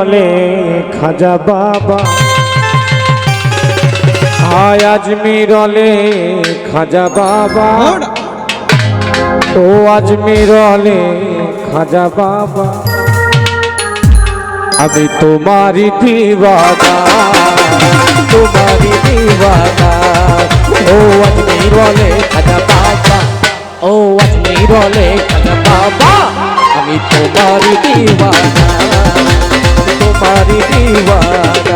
বলে খাজা বাবা হায় আজমিরলে খাজা বাবা ও আজমিরলে খাজা বাবা আমি তোমারি দিবানা তোমারি দিবানা ও আজমিরলে খাজা বাবা ও আজমিরলে খাজা বাবা আমি তোমারি দিবানা তোমারি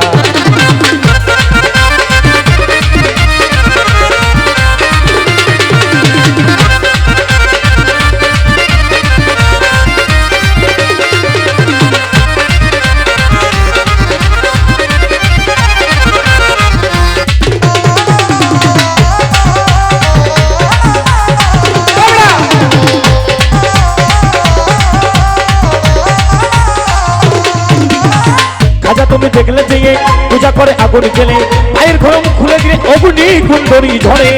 খাজা তুমি দেখলে যে পূজা করে আগুন গেলে পায়ের ঘরম খুলে দিলে অগ্নি কুন্দরী ঝরে।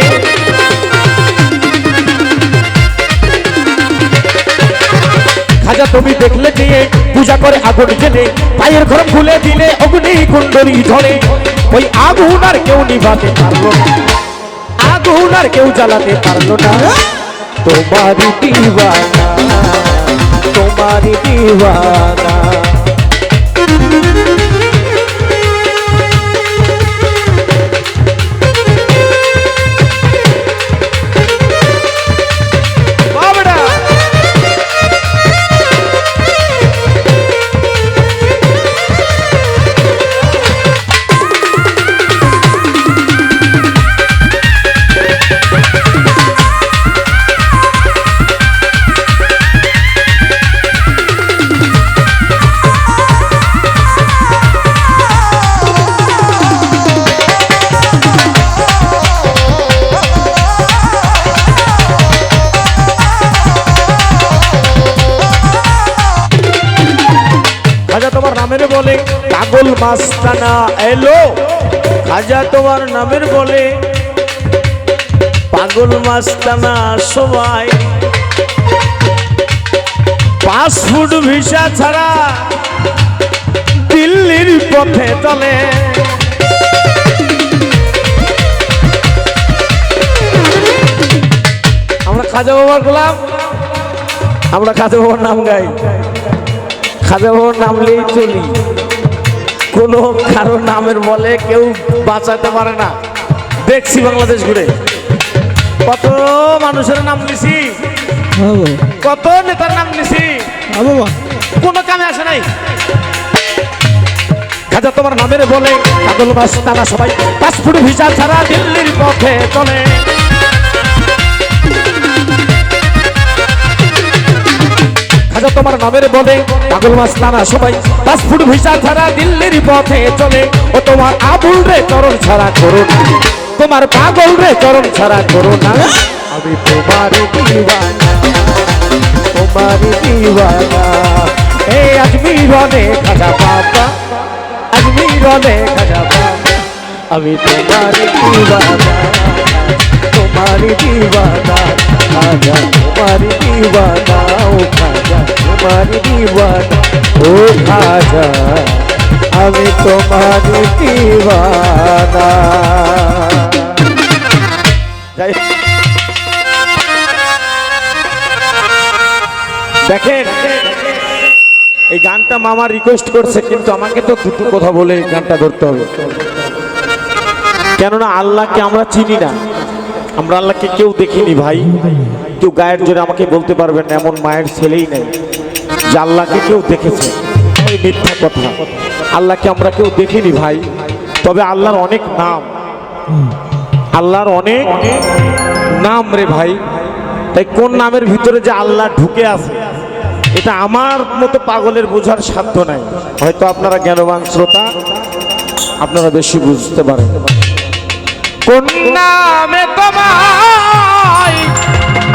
খাজা তুমি দেখলে যে পূজা করে আগুন গেলে পায়ের ঘরম খুলে দিলে অগ্নি কুন্দরী ঝরে। ওই আগুন আর কেউ নিভাতে পারল আগুন আর কেউ জ্বালাতে পারল না। পাগল মাস্তানা এলো। খাজা তোমার নামের বলে, পাগল মাস্তানা সবাই পাসপোর্ট ভিসা ছাড়া দিল্লির পথে চলে। আমরা খাজা বাবার গোলাম, আমরা খাজা বাবার নাম গাই। খাজা বাবার নামলেই চলি। কোনো কারও নামের বলে কেউ বাঁচাতে পারে না। দেখছি বাংলাদেশ ঘুরে। কত মানুষের নাম নিছি। কত নেতার নাম নিছি। কোনো কামে আসে নাই। খাজা তোমার নামের বলে কাগল মাস তারা সবাই পাসপোর্ট ভিসা ছাড়া দিল্লির পথে চলে। খাজা তোমার নামের বলে পাগল মাস নানা সবাই। পাসপোর্ট ভিসা ছাড়া দিল্লির পথে চলে। ও তোমার আবুল রে চরণ ছাড়া করো না। তোমার পাগল রে চরণ ছাড়া করো না। আমি তোমার দিওয়ানা। তোমার দিওয়ানা। এ আজমিরনে খাজা বাবা। আজমিরনে খাজা বাবা। আমি তোমার দিওয়ানা। তোমার দিওয়ানা খাজা তোমার দিওয়ানা ও খাজা তোমার দিওয়ানা ও খাজা আমি তোমার দিওয়ানা। দেখেন, এই গানটা মামা রিকোয়েস্ট করছে, কিন্তু আমাকে তো দুটো কথা বলে গানটা ধরতে হবে। কেননা আল্লাহকে আমরা চিনি না। আমরা আল্লাহকে কেউ দেখিনি ভাই। কেউ গায়ের জোরে আমাকে বলতে পারবেন এমন মায়ের ছেলেই নেই, যে আল্লাহকে কেউ দেখেছে। মিথ্যা কথা। আল্লাহকে আমরা কেউ দেখিনি ভাই, তবে আল্লাহর অনেক নাম। আল্লাহর অনেক নাম রে ভাই। তাই কোন নামের ভিতরে যে আল্লাহ ঢুকে আছে, এটা আমার মতো পাগলের বোঝার সাধ্য নাই। হয়তো আপনারা জ্ঞানবান শ্রোতা, আপনারা বেশি বুঝতে পারেন। কোন নামে তোমায়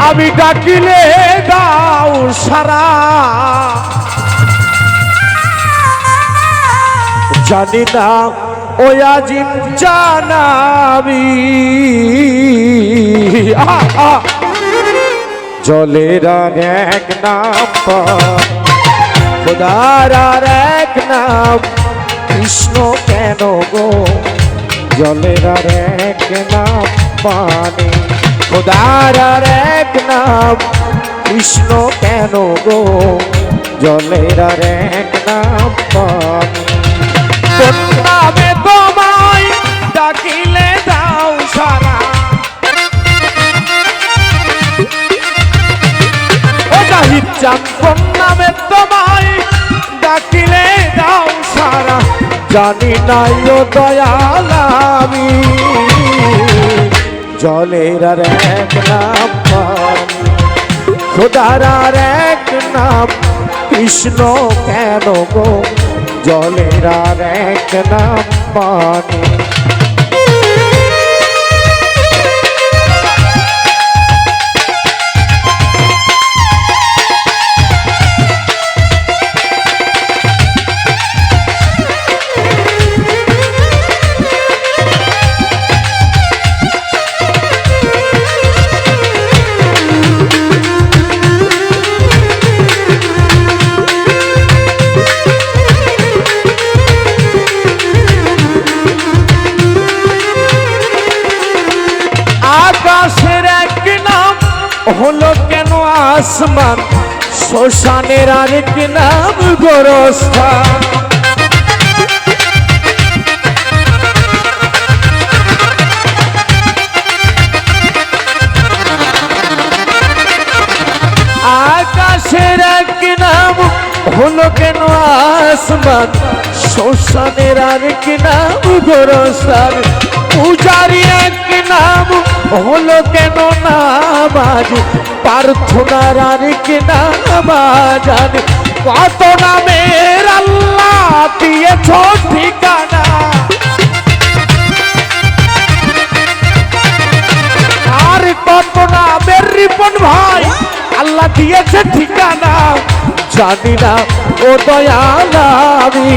আমি ডাকিলে দাও সারা জানি না, ও আজিম জানাবি। জলের এক নাম খোদার এক নাম, কৃষ্ণ কেন গো জলের আর এক নাম পানি। খোদার আর এক নাম কৃষ্ণ কেন গো? জলের আর এক নাম পানি। নামে তোমায় ডাকিলে দাও সারা। ও জাহিদ কোন নামে তোমায় ডাকিলে দাও সারা। জানি নাই ও দয়াল আমি। জলের আর এক নাম খোদার আর এক নাম, কৃষ্ণ কেন গো? জলের আর এক নাম পানি। আসমান, শ্মশানের আরেক নাম গোরস্থান আকাশের এক নাম হলো কেন আসমান? শ্মশানের আরেক নাম গোরস্থান পূজারি এক নাম হলো কেন না নামাজ প্রার্থনার আরেক নাম আজান কত নামের আল্লাহ দিয়েছ ঠিকানা? আর কত নামের রিপন ভাই আল্লাহ দিয়েছে ঠিকানা? জানি না, ও দয়াল আমি।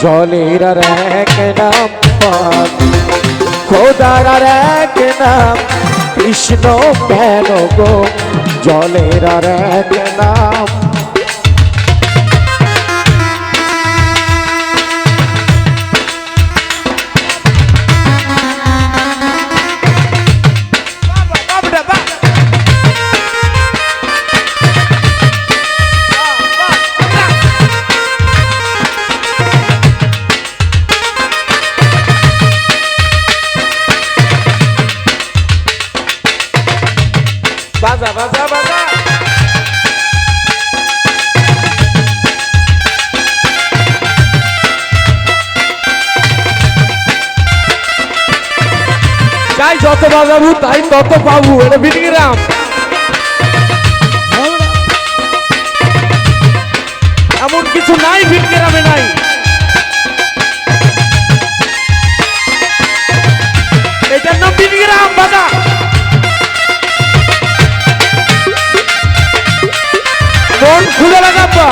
জলের আর এক নাম পানি খোদার আর এক নাম কৃষ্ণ কেন গো? জলের আর এক নাম। যাই যত বাজাবু, তাই তত পাবু। এটা বিনিগ্রাম এমন কিছু নাই বিনিগ্রামে নাই। এটার নাম বিনিগ্রাম বাজা। মন খুলে লাগাব্বা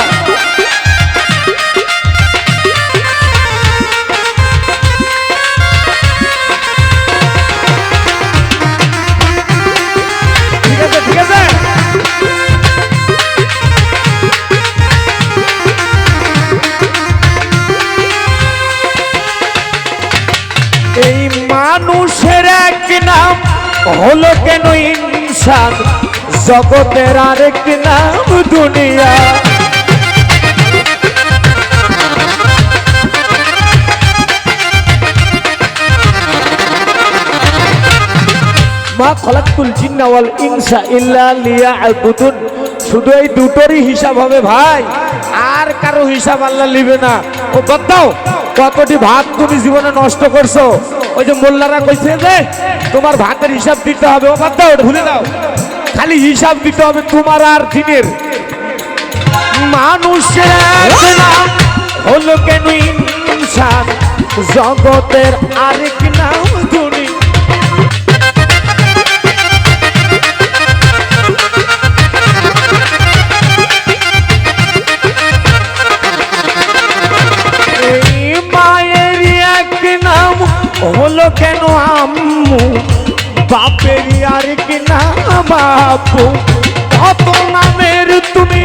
হলো কেন ইনসান? জগতের আরেক নাম দুনিয়া। মা খলাকুল জিন্না ওয়াল ইনসা ইল্লা লিয়া লিয়াবুদুন। শুধু এই দুটোরই হিসাব হবে ভাই। আর কারও হিসাব আল্লাহ নিবে না। ও বাদ কতটি ভাত তুমি জীবনে নষ্ট করছ? ওই যে মোল্লারা কইছে যে, তোমার ভাতের হিসাব দিতে হবে। ও বাদ দাও ভুলে দাও খালি হিসাব দিতে হবে তোমার আর দিনের। মানুষের হলো কেন ইনসান? জগতের আরেক নাম বাপু কত নামের তুমি।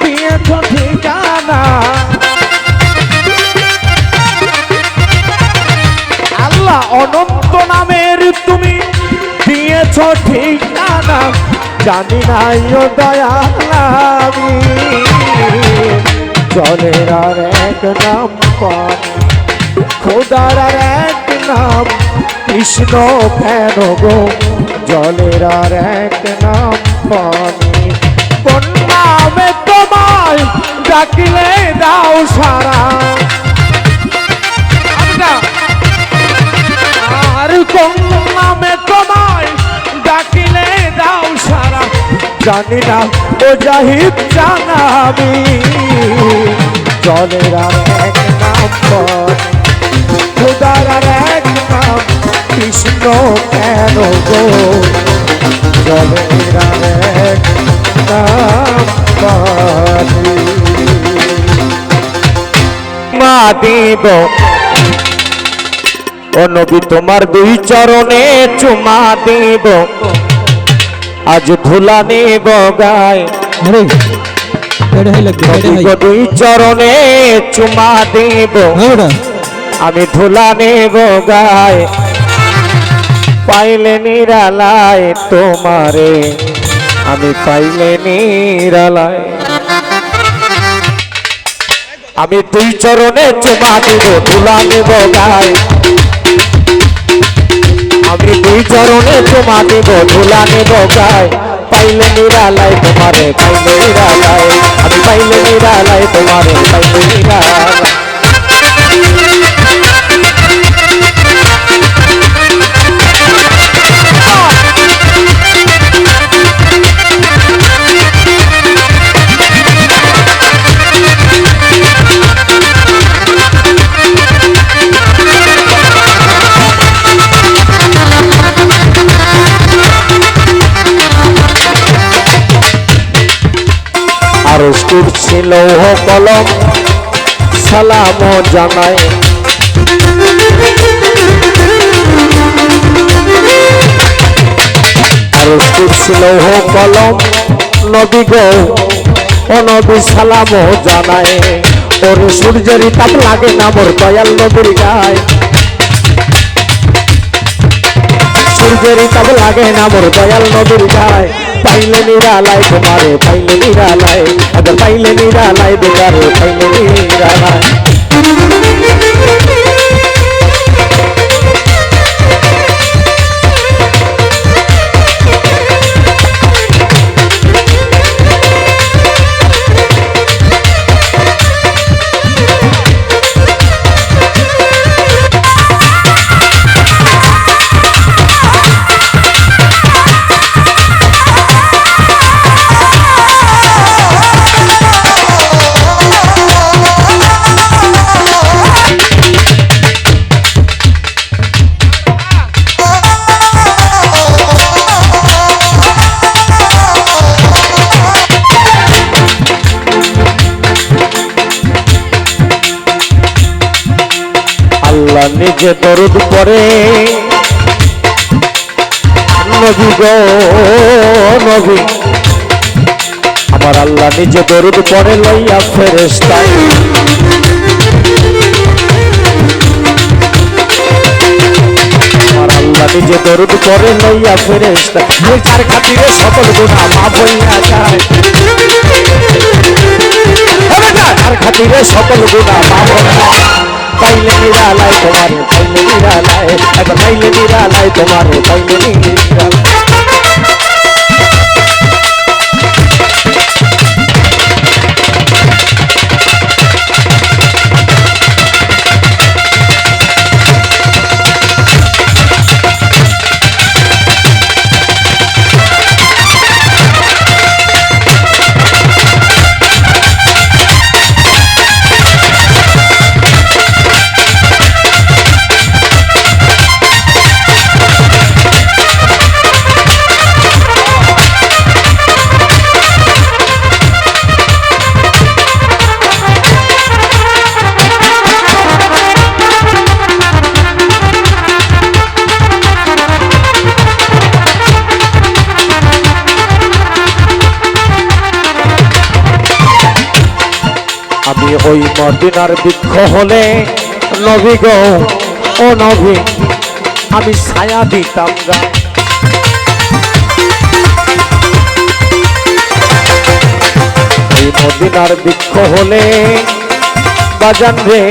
দিয়েছ ঠিকানা। আল্লাহ অনন্ত নামের তুমি। দিয়েছ ঠিকানা জানি নাই ও দয়াল আমি। জলের আর এক নাম পানি খোদার আর এক নাম কৃষ্ণ কেন গো? জলের আর এক নাম পানি। কোন নামে তোমায় ডাকিলে দাও সারা। আর কোন নামে তোমায় ডাকিলে দাও সারা। জানি না ও জাহিদ জানাবি জলের আর এক নাম পর খুদার আর কৃষ্ণ কেন গো? মা দেব ও নবী তোমার দুই চরণে চুমা দেব। আজ ধুলা নেব গায়। দুই চরণে চুমা দেব। হ্যাঁ আমি ধুলা নেব গায়। পাইলে নিরালায় তোমারে, আমি পাইলে নিরালায়। আমি দুই চরণে চুমা দিব ধুলা নেব গায়। আমি দুই চরণে চুমা দিব ধুলা নেব গায়। পাইলে নিরালায় তোমারে, পাইলে নিরালায়। আমি পাইলে নিরালায় তোমারে, পাইলে নিরালায়। আর ছিল কলম। সালাম জানায় ছিল কলম। নবী গো সালাম জানায় ওর সূর্যের তাপ লাগে না মোর দয়াল নবীর গায়। সূর্যের তাপ লাগে না, মোর দয়াল নদীর গায় পাইলে নিরালায় তোমারে, পাইলে নিরালায়। আগে পাইলে নিরালায়, বেকারে পাইলে নিরালায়। আল্লাহ নিজে দরুদ পরে নবী গো, নবী। আমার আল্লাহ নিজে দরুদ পরে লইয়া ফেরেস্তায় আল্লাহ নিজে দরুদ পরে লইয়া ফেরেস্তা চার খাতিরে সকল গুণা মা বইয়া যায়। তার খাতিরে সকল গুণা মা বইয়া পাইলে নিরালায় তোমার তাইলে নিরালায় একবার তাইলে নিরালায় তোমার তাইলে নিরালায়। ওই মদিনার বৃক্ষ হলে নবী গো ও নবী আমি ছায়া দিতাম গায়ে ওই মদিনার বৃক্ষ হলে বাজান রে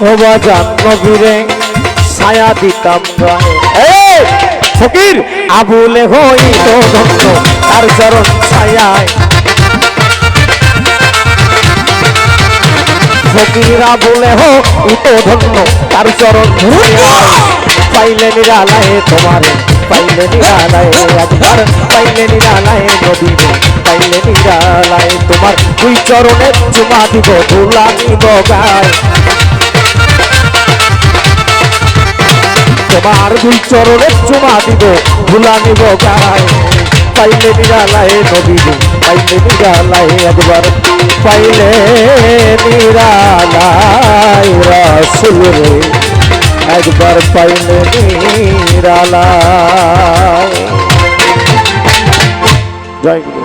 ও বাজান নবীরে ছায়া দিতাম এই, ফকির আবুলে হই তো ধন্য তার চরণ ছায়ায়। ফকিরা বলে, হো উতো ধন্য, তার চরণ ছায়ায় পাইলে নিরালায় তোমার, পাইলে নিরালায় একবার পাইলে নিরালায় নদীরে পাইলে নিরালায় তোমার। দুই চরণের চুমা দিব, ধুলা নিব গায়। তোমার দুই চরণের চুমা দিব, ধুলা নিব গায়। পাইলে নিরালায় নদীরে পাইলে নিরালাই একবার পাইলে নিরালাই রসুল রে একবার পাইলে নিরালাই। জয় গুরু।